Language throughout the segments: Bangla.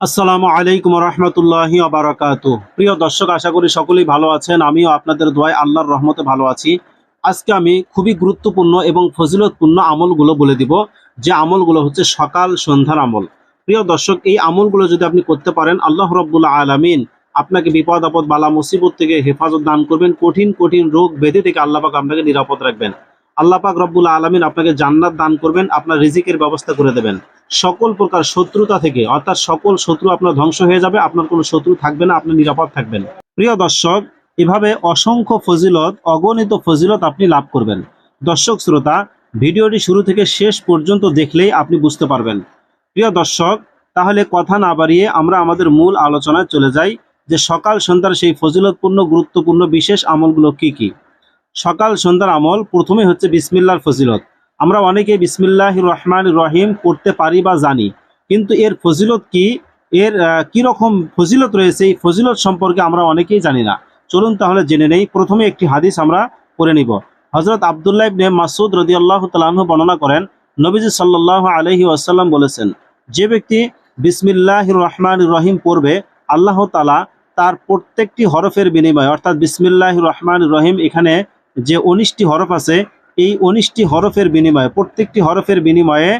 আসসালামু আলাইকুম রহমতুল্লাহি আবরাকাত প্রিয় দর্শক, আশা করি সকলেই ভালো আছেন। আমিও আপনাদের দোয়ায় আল্লাহর রহমতে ভালো আছি। আজকে আমি খুবই গুরুত্বপূর্ণ এবং ফজিলতপূর্ণ আমলগুলো বলে দিব। যে আমলগুলো হচ্ছে সকাল সন্ধ্যার আমল। প্রিয় দর্শক, এই আমলগুলো যদি আপনি করতে পারেন, আল্লাহ রব্বুল্লা আলামিন আপনাকে বিপদ, আপদ, বালা, মুসিবত থেকে হেফাজত দান করবেন। কঠিন কঠিন রোগ বেঁধে থেকে আল্লাহ পাক আপনাকে নিরাপদ রাখবেন। আল্লাহ পাক রব্বুল আলমিন আপনাকে জান্নাত দান করবেন, আপনার রিজিকের ব্যবস্থা করে দেবেন। সকল প্রকার শত্রুতা থেকে, অর্থাৎ সকল শত্রু আপনার ধ্বংস হয়ে যাবে, আপনার কোনো শত্রু থাকবে না, আপনি নিরাপদ থাকবেন। প্রিয় দর্শক, এভাবে অসংখ্য ফজিলত, অগণিত ফজিলত আপনি লাভ করবেন। দর্শক শ্রোতা, ভিডিওটি শুরু থেকে শেষ পর্যন্ত দেখলেই আপনি বুঝতে পারবেন। প্রিয় দর্শক, তাহলে কথা না বাড়িয়ে আমরা আমাদের মূল আলোচনায় চলে যাই যে সকাল সন্ধ্যার সেই ফজিলতপূর্ণ, গুরুত্বপূর্ণ বিশেষ আমলগুলো কি কি। সকাল সন্ধ্যার আমল প্রথমে হচ্ছে বিসমিল্লার ফজিলত। আমরা অনেকে বিসমিল্লাহ রহমান রহিম করতে পারি বা জানি, কিন্তু এর ফজিলত কি? এর কি রকম ফজিলত রয়েছে? এই ফজিলত সম্পর্কে আমরা অনেকেই জানি না। চলুন তাহলে জেনে নেই। প্রথমে একটি হাদিস আমরা পড়ে নিব। হজরত আবদুল্লাহ ইবনে মাসুদ রদিয়াল্লাহ তালাহ বর্ণনা করেন, নবীজি সাল্লাহ আলহি আসাল্লাম বলেছেন, যে ব্যক্তি বিসমিল্লাহ রহমান রহিম পড়বে, আল্লাহ তালা তার প্রত্যেকটি হরফের বিনিময়ে, অর্থাৎ বিসমিল্লাহ রহমান রহিম এখানে যে উনিশটি হরফ আছে, এই উনিশটি হরফের বিনিময়ে, প্রত্যেকটি হরফের বিনিময়ে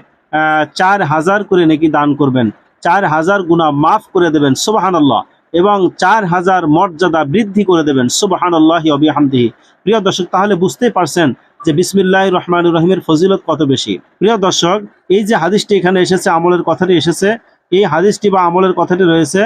চার হাজার করে নাকি দান করবেন। চার হাজার গুণা মাফ করে দেবেন সুবাহান আল্লাহ এবং চার হাজার মর্যাদা বৃদ্ধি করে দেবেন সুবাহান আল্লাহি অবিহামদিহি প্রিয় দর্শক, তাহলে বুঝতেই পারছেন যে বিসমিল্লাহ রহমান রহিমের ফজিলত কত বেশি। প্রিয় দর্শক, এই যে হাদিসটি এখানে এসেছে, আমলের কথাটি এসেছে, এই হাদিসটি বা আমলের কথাটি রয়েছে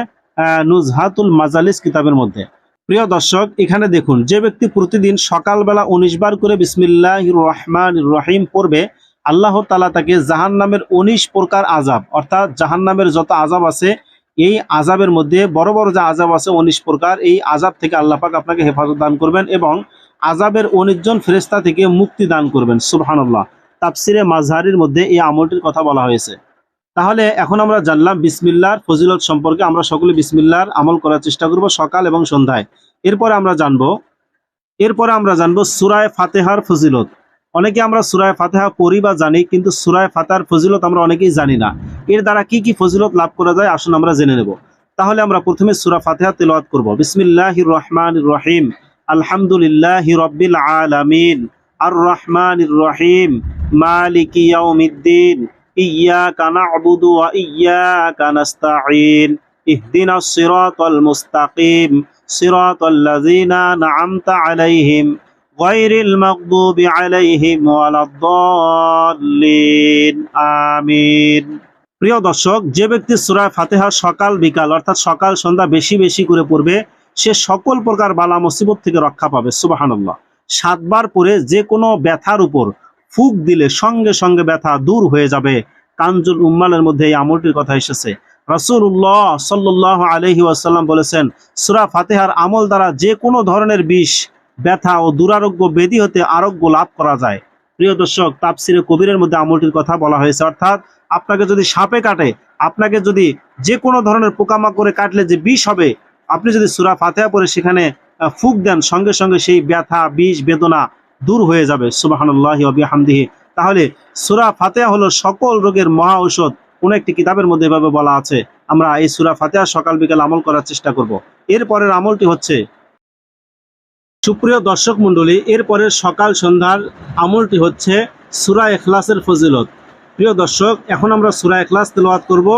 নুজহাতুল মাজালিস কিতাবের মধ্যে। প্রিয় দর্শক, এখানে দেখুন, যে ব্যক্তি প্রতিদিন সকালবেলা উনিশ বার করে বিসমিল্লাহ রহমান রহিম পড়বে, আল্লাহ তালা তাকে জাহান নামের উনিশ প্রকার আজাব অর্থাৎ জাহান নামের যত আজাব আছে, এই আজাবের মধ্যে বড় বড় যে আজাব আছে উনিশ প্রকার, এই আজাব থেকে আল্লাহ পাক আপনাকে হেফাজত দান করবেন এবং আজাবের উনিশ জন ফেরেস্তা থেকে মুক্তি দান করবেন, সুবহানাল্লাহ। তাফসিরে মাঝহারির মধ্যে এই আমলটির কথা বলা হয়েছে। তাহলে এখন আমরা জানলাম বিসমিল্লার ফজিলত সম্পর্কে। আমরা সকলে বিসমিল্লার আমল করার চেষ্টা করব সকাল এবং সন্ধ্যায়। এরপরে আমরা জানব, এরপরে আমরা জানব সুরায় ফাতেহার ফজিলত। অনেকে আমরা সুরায় ফাতেহা পড়ি বা জানি, কিন্তু সুরায় ফাতেহার ফজিলত আমরা অনেকেই জানি না। এর দ্বারা কি কি ফজিলত লাভ করা যায় আসুন আমরা জেনে নেব। তাহলে আমরা প্রথমে সুরা ফাতেহা তেলাওয়াত করব। বিসমিল্লাহ রহমান রহিম। আলহামদুলিল্লাহি রব্বিল আলামিন। আর রহমান রহিম। মালিকি ইয়াউমিদ্দিন। আমিন। প্রিয় দর্শক, যে ব্যক্তি সুরায় ফাতেহা সকাল বিকাল, অর্থাৎ সকাল সন্ধ্যা বেশি বেশি করে পড়বে, সে সকল প্রকার বালা মুসিবত থেকে রক্ষা পাবে সুবাহান্লাহ সাতবার পরে যে কোনো ব্যথার উপর ফুক দিলে সঙ্গে সঙ্গে ব্যথা দূর হয়ে যাবে। কাঞ্জুল উম্মালের মধ্যে এই আমলটির কথা এসেছে। রাসূলুল্লাহ সাল্লাল্লাহু আলাইহি ওয়াসাল্লাম বলেছেন, সূরা ফাতিহার আমল দ্বারা যে কোনো ধরনের বিষ, ব্যথা ও দুরারোগ্য বেদি হতে আরোগ্য লাভ করা যায়। প্রিয় দর্শক, তাফসিরে কবিরের মধ্যে আমলটির কথা বলা হয়েছে, অর্থাৎ আপনাকে যদি সাপে কাটে, আপনাকে যদি যে কোনো ধরনের পোকামাকড়ে কাটলে যে বিষ হবে, আপনি যদি সুরা ফাতেহা পরে সেখানে ফুক দেন, সঙ্গে সঙ্গে সেই ব্যথা, বিষ, বেদনা দূর হয়ে যাবে ওয়া তাহলে সূরা ফাতিহা হলো সকল রোগের মহা ঔষধ। কোন একটি কিতাবের মধ্যে এভাবে বলা আছে, আমরা এই সূরা ফাতিহা সকাল বিকাল আমল করার চেষ্টা করব। এরপরের আমলটি হচ্ছে, সুপ্রিয় দর্শক মণ্ডলী এরপরের সকাল সন্ধ্যার আমলটি হচ্ছে সূরা ইখলাসের ফজিলত। প্রিয় দর্শক, এখন আমরা সুরা ইখলাস তেলাওয়াত করব।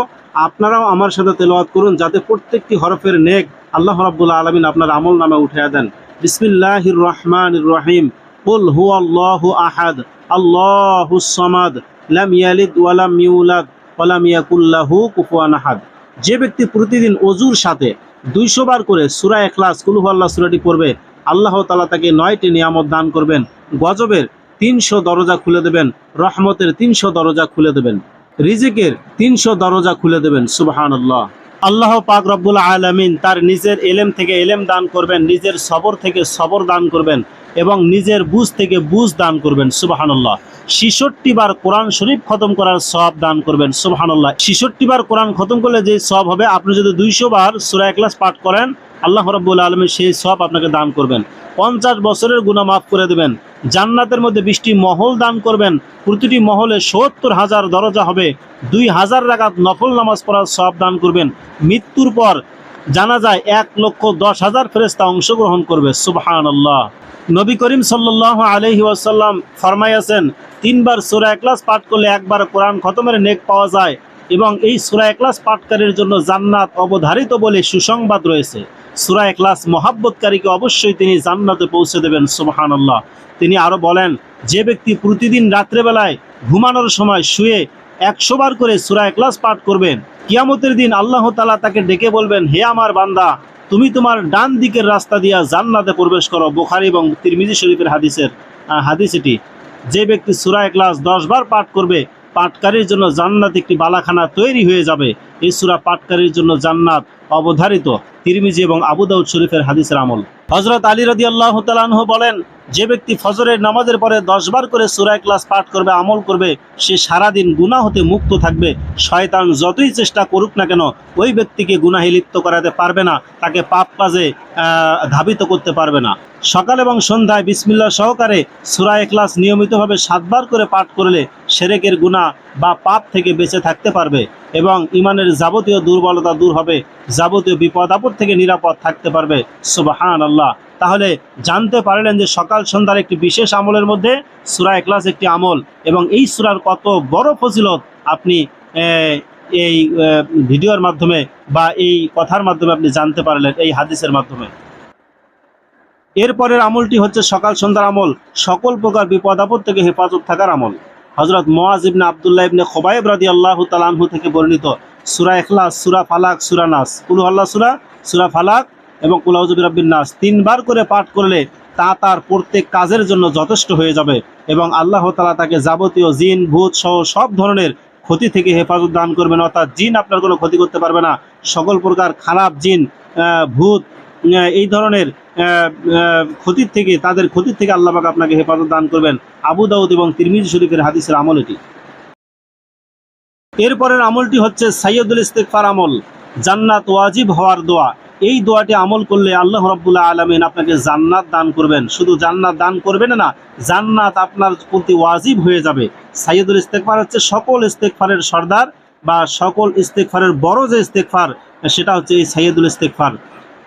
আপনারাও আমার সাথে তেলাওয়াত করুন যাতে প্রত্যেকটি হরফের নেক আল্লাহ রাব্বুল আলামিন আপনার আমল নামে উঠিয়ে দেন। বিসমিল্লাহির রহমানির রহিম। আহাদ আল্লাহুস সামাদ লাম ইয়ালিদ ওয়া লাম ইউলাদ ওয়া লাম ইয়াকুল লাহু কুফুয়ান যে ব্যক্তি প্রতিদিন অজুর সাথে দুইশো বার করে সূরা ইখলাস, কুল হুয়াল্লাহ সূরাটি পড়বে, আল্লাহ তাআলা তাকে নয়টি নিয়ামত দান করবেন। গজবের তিনশো দরজা খুলে দেবেন, রহমতের তিনশো দরজা খুলে দেবেন, রিজিকের তিনশো দরজা খুলে দেবেন, সুবহানাল্লাহ। আল্লাহ পাক রব্বুল আলামিন তার নিজের এলেম থেকে এলেম দান করবেন, নিজের সবর থেকে সবর দান করবেন। এবং নিজের বুঝ থেকে বুঝ দান করবেন, সুবহানাল্লাহ। ছিষট্টি বার কোরআন শরীফ খতম করার সব দান করবেন, সুবহানাল্লাহ। ছিষট্টি বার কোরআন খতম করলে যে সব হবে, আপনি যদি দুইশো বার সুরা ক্লাস পাঠ করেন, আল্লাহ রব্বুল আলমী সেই সব আপনাকে দান করবেন। পঞ্চাশ বছরের গুণা মাফ করে দেবেন। জান্নাতের মধ্যে বৃষ্টি মহল দান করবেন। প্রতিটি মহলে সত্তর হাজার দরজা হবে। দুই হাজার রাকাত নফল নামাজ পড়ার সব দান করবেন। মৃত্যুর পর জানা যায় এক লক্ষ দশ হাজার ফেরেস্তা অংশগ্রহণ করবে সুবহান আল্লাহ নবী করিম সাল্লাহ আলহি ওয়াসাল্লাম ফরমাইয়াছেন তিনবার সুরা একলাস পাঠ করলে একবার কোরআন খতমের নেক পাওয়া যায় এবং এই সুরা একলাস পাঠকারীর জন্য জান্নাত অবধারিত বলে সুসংবাদ রয়েছে। সুরা একলাস মহাব্বতকারীকে অবশ্যই তিনি জান্নাতে পৌঁছে দেবেন সুবহান আল্লাহ তিনি আরও বলেন, যে ব্যক্তি প্রতিদিন রাত্রেবেলায় ঘুমানোর সময় শুয়ে একশো বার করে সুরা এক্লাস পাঠ করবেন। কিয়ামতের দিন আল্লাহ তালা তাকে ডেকে বলবেন, হে আমার বান্দা, তুমি তোমার ডান দিকের রাস্তা দিয়া জান্নাতে প্রবেশ করো। বোখারি এবং তিরমিজি শরীফের হাদিসের হাদিস এটি। যে ব্যক্তি সুরা এক্লাস দশ বার পাঠ করবে, পাঠকারীর জন্য জান্নাত একটি বালাখানা তৈরি হয়ে যাবে। এই সুরা পাঠকারীর জন্য জান্নাত অবধারিত তিরমিজি এবং আবু দাউদ শরীফের হাদিসের আমল। হজরত আলী রদি আল্লাহ তালাহ বলেন, যে ব্যক্তি ফজরের নামাজের পরে দশবার করে সুরায় ক্লাস পাঠ করবে, আমল করবে, সে সারাদিন গুনাহ হতে মুক্ত থাকবে। শয়তান যতই চেষ্টা করুক না কেন, ওই ব্যক্তিকে গুনাহে লিপ্ত করাতে পারবে না, তাকে পাপ কাজে ধাবিত করতে পারবে না। সকাল এবং সন্ধ্যায় বিসমিল্লা সহকারে সুরায় ক্লাস নিয়মিতভাবে সাতবার করে পাঠ করলে সেরেকের গুণা বা পাপ থেকে বেঁচে থাকতে পারবে। এবং ইমানের যাবতীয় দুর্বলতা দূর হবে, যাবতীয় বিপদ আপদ থেকে নিরাপদ থাকতে পারবে। সুবাহান আল্লাহ তাহলে জানতে পারলেন যে সকাল সন্ধ্যার একটি বিশেষ আমলের মধ্যে সুরা এক্লাস একটি আমল এবং এই সুরার কত বড় ফজিলত আপনি এই ভিডিওর মাধ্যমে বা এই কথার মাধ্যমে আপনি জানতে পারলেন, এই হাদিসের মাধ্যমে। এরপরের আমলটি হচ্ছে সকাল সন্ধ্যার আমল, সকল প্রকার বিপদ আপদ থেকে হেফাজত থাকার আমল। হজরত মোয়াজ ইবনে আবদুল্লাহ ইবনে খোবাইব রাদি আল্লাহ তালানহু থেকে বর্ণিত সুরা এখলাস সুরা ফালাক, সুরা নাস। কুলু আল্লাহ সুরা সুরা ফালাক এবং কুলাউজুবির রব্বিন নাস। তিনবার করে পাঠ করলে তা তার প্রত্যেক কাজের জন্য যথেষ্ট হয়ে যাবে এবং আল্লাহ তালা তাকে যাবতীয় জিন, ভূত সহ সব ধরনের ক্ষতি থেকে হেফাজত দান করবেন। অর্থাৎ জিন আপনার কোনো ক্ষতি করতে পারবে না। সকল প্রকার খারাপ জিন ভূত এই ধরনের ক্ষতির থেকে, তাদের ক্ষতির থেকে আল্লাহবাক আপনাকে হেফাজত দান করবেন। আবু দাউদ এবং তিরমিজি শরীফের হাদিসের আমল এটি। এরপরের আমলটি হচ্ছে সাইয়দুল ইস্তেকফার আমল, জান্নাত ওয়াজিব হওয়ার দোয়া। এই দোয়াটি আমল করলে আল্লাহ রব্বুল্লাহ আলমিন আপনাকে জান্নাত দান করবেন। শুধু জান্নাত দান করবেন না, জান্নাত আপনার প্রতি ওয়াজিব হয়ে যাবে। সাইয়দুল ইস্তেকফার হচ্ছে সকল ইস্তেকফারের সর্দার বা সকল ইস্তেকফারের বড় যে ইস্তেকফার সেটা হচ্ছে এই সাইয়দুল ইস্তেকফার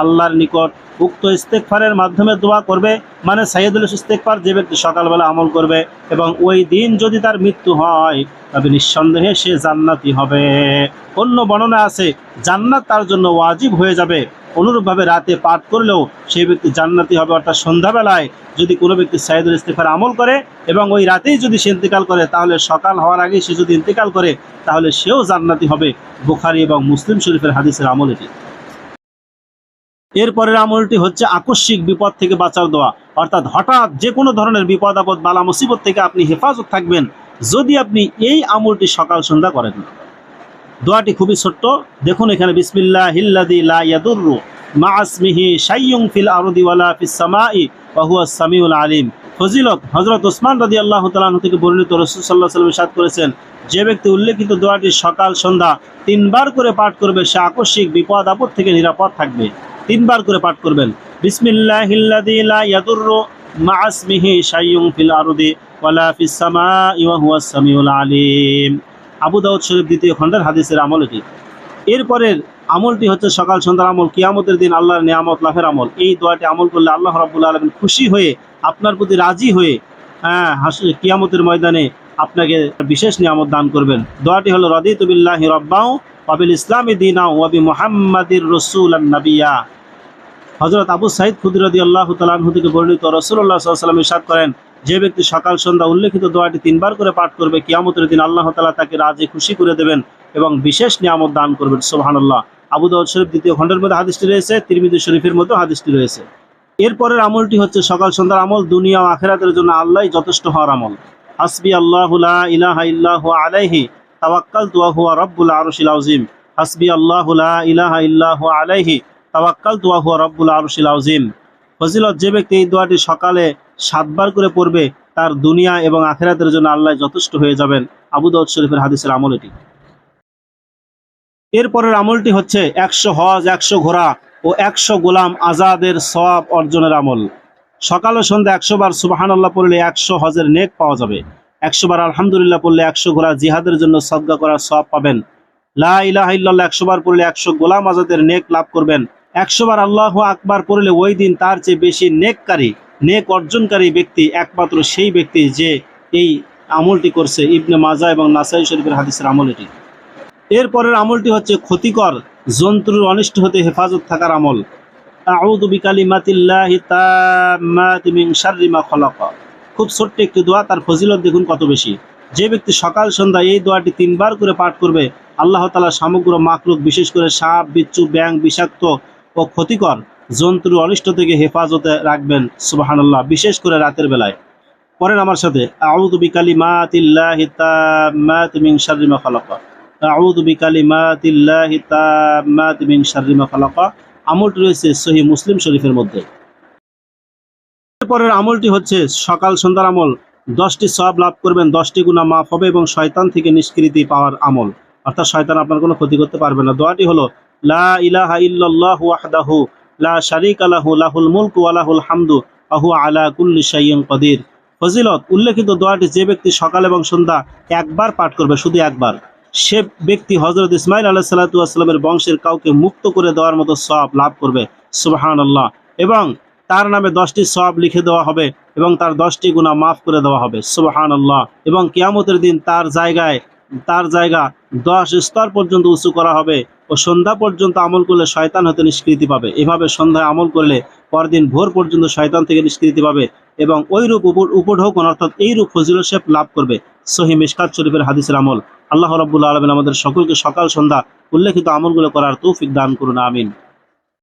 আল্লাহর নিকট উক্ত ইস্তেকফারের মাধ্যমে দোয়া করবে। মানে সাইয়দুল ইস্তেকফার যে ব্যক্তি সকালবেলা আমল করবে এবং ওই দিন যদি তার মৃত্যু হয়, তবে নিঃসন্দেহে সে জান্নাতি হবে। অন্য বর্ণনা আছে, জান্নাত তার জন্য ওয়াজিব হয়ে যাবে। অনুরূপভাবে রাতে পাঠ করলেও সেই ব্যক্তি জান্নাতি হবে। অর্থাৎ সন্ধ্যাবেলায় যদি কোনো ব্যক্তি সাইদুল ইস্তেফার আমল করে এবং ওই রাতেই যদি সে ইন্তেকাল করে, তাহলে সকাল হওয়ার আগে সে যদি ইন্তেকাল করে, তাহলে সেও জান্নাতি হবে। বুখারি এবং মুসলিম শরীফের হাদিসের আমল এটি। এরপরের আমলটি হচ্ছে আকস্মিক বিপদ থেকে বাঁচার দোয়া। অর্থাৎ হঠাৎ যে কোনো ধরনের বিপদ, আপদ, বালা, মুসিবত থেকে আপনি হেফাজত থাকবেন যদি আপনি এই আমলটি সকাল সন্ধ্যা করেন। দোয়াটি খুবই ছোট্ট। দেখুন এখানে বিসমিল্লাহ হিল্লাদি লা মা আসমিহি শাইয়ুং ফিল আরদি ওয়ালা ফিস সামাই ওয়া সামিউল আলিম। ফজিলত, হযরত ওসমান তাআলা আনহু থেকে বর্ণিত রাসূল ওয়াসাল্লাম করেছেন, যে ব্যক্তি উল্লেখিত দোয়াটি সকাল সন্ধ্যা তিনবার করে পাঠ করবে, সে আকস্মিক বিপদ, আপদ থেকে নিরাপদ থাকবে। তিনবার করে পাঠ করবেন। আলিম। আবু দাউদ শরীফ দ্বিতীয় খণ্ডের হাদিসের আমল এটি। এরপরের আমলটি হচ্ছে সকাল সন্ধ্যার আমল, কিয়ামতের দিন আল্লাহর নিয়ামত, লাভের আমল। এই দোয়াটি আমল করলে আল্লাহ রাব্বুল আলামিন খুশি হয়ে, আপনার প্রতি রাজি হয়ে হ্যাঁ কিয়ামতের ময়দানে আপনাকে বিশেষ নিয়ামত দান করবেন। দোয়াটি হলো, রদিতু বিল্লাহি রব্বাউ ওয়াবিল ইসলামী দিনা ওয়াবি মুহাম্মাদির রসুল নবিয়া। হজরত আবু সাইদ খুদিরদি আল্লাহ তালাহু থেকে বর্ণিত রসুল্লাহ সাল্লাম ইসাদ করেন, যে ব্যক্তি সকাল সন্ধ্যা উল্লেখিত দোয়াটি তিনবার করে পাঠ করবে, কিয়ামতের দিন আল্লাহ তালা তাকে রাজে খুশি করে দেবেন এবং বিশেষ নিয়ামত দান করবেন সোহানাল্লাহ আবু দাউদ শরীফ দ্বিতীয় খণ্ডের মধ্যে হাদিসটি রয়েছে, তিরমিজি শরীফের মধ্যে হাদিসটি রয়েছে। এরপরের আমলটি হচ্ছে সকাল সন্ধ্যার আমল, দুনিয়া ও আখেরাতের জন্য আল্লাহ যথেষ্ট হওয়ার আমল। হাসবি আল্লাহ ইলাহা আলাইহি, তাওয়াক্কালতু ওয়া হুয়া রাব্বুল আরশিল আযীম। হাসবি আল্লাহ ইলাহা আলাইহি তাওয়াক্কালতু ওয়া হুয়া রাব্বুল আরশিল আযীম। ফজিলত, যে ব্যক্তি এই দোয়াটি সকালে সাতবার করে পড়বে, তার দুনিয়া এবং আখেরাতের জন্য আল্লাহ যথেষ্ট হয়ে যাবেন। আবু দাউদ শরীফের হাদিসের আমল এটি। এরপরের আমলটি হচ্ছে একশো হজ, একশো ঘোড়া ও একশো গোলাম আজাদের সওয়াব অর্জনের আমল। সকাল ও সন্ধ্যা একশো বার সুবাহান আল্লাহ পড়লে একশো হজের নেক পাওয়া যাবে। একশো বার আলহামদুলিল্লাহ পড়লে একশো ঘোড়া জিহাদের জন্য সদ্গা করার সওয়াব পাবেন। লা ইলাহা ইল্লাল্লাহ একশো বার পড়লে একশো গোলাম আজাদের নেক লাভ করবেন। একশো বার আল্লাহ আকবার পড়লে ওই দিন তার চেয়ে বেশি নেককারী, নেক অর্জনকারী ব্যক্তি একমাত্র সেই ব্যক্তি যে এই আমলটি করছে ইবনে মাজা এবং নাসাই শরীফের হাদিসের আমল এটি। এরপরের আমলটি হচ্ছে ক্ষতিকর, জন্তুর অনিষ্ট হতে হেফাজত থাকার আমল। খুব ছোট্ট একটি দোয়া, তার ফজিলত দেখুন কত বেশি। যে ব্যক্তি সকাল সন্ধ্যা এই দোয়াটি তিনবার করে পাঠ করবে, আল্লাহ তালা সমগ্র মাকলুক বিশেষ করে সাপ, বিচ্ছু ব্যাং বিষাক্ত ও ক্ষতিকর জন্তুর অনিষ্ট থেকে হেফাজতে রাখবেন, সুবহানাল্লাহ, বিশেষ করে রাতের বেলায়। পরেন আমার সাথে মা খালাকা। আমলটি রয়েছে সহি মুসলিম শরীফের মধ্যে। এরপরের আমলটি হচ্ছে সকাল সন্ধ্যার আমল। দশটি সব লাভ করবেন, দশটি গুণা মাফ হবে এবং শয়তান থেকে নিষ্কৃতি পাওয়ার আমল। অর্থাৎ শয়তান আপনার কোনো ক্ষতি করতে পারবে না। দোয়াটি হলো ফজিলত, উল্লেখিত দোয়াটি যে ব্যক্তি সকাল এবং সন্ধ্যা একবার পাঠ করবে, শুধু একবার। সে ব্যক্তি হজরত ইসমাইল সাল্লাতামের বংশের কাউকে মুক্ত করে দেওয়ার মতো সব লাভ করবে সুবাহান আল্লাহ এবং তার নামে দশটি সব লিখে দেওয়া হবে এবং তার দশটি গুণা মাফ করে দেওয়া হবে সুবাহান আল্লাহ এবং কিয়ামতের দিন তার জায়গায়, তার জায়গা দশ স্তর পর্যন্ত উঁচু করা হবে। ও সন্ধ্যা পর্যন্ত আমল করলে শয়তান হতে নিষ্কৃতি পাবে। এভাবে সন্ধ্যায় আমল করলে পরদিন ভোর পর্যন্ত শয়তান থেকে নিষ্কৃতি পাবে এবং ওই রূপ উপঢৌকন অর্থাৎ এই রূপ ফজিল শেফ লাভ করবে। সহি মিসকাত শরীফের হাদিসের আমল। আল্লাহ রব্বুল্লা আলমিন আমাদের সকলকে সকাল সন্ধ্যা উল্লেখিত আমলগুলো করার তৌফিক দান করুন, আমিন।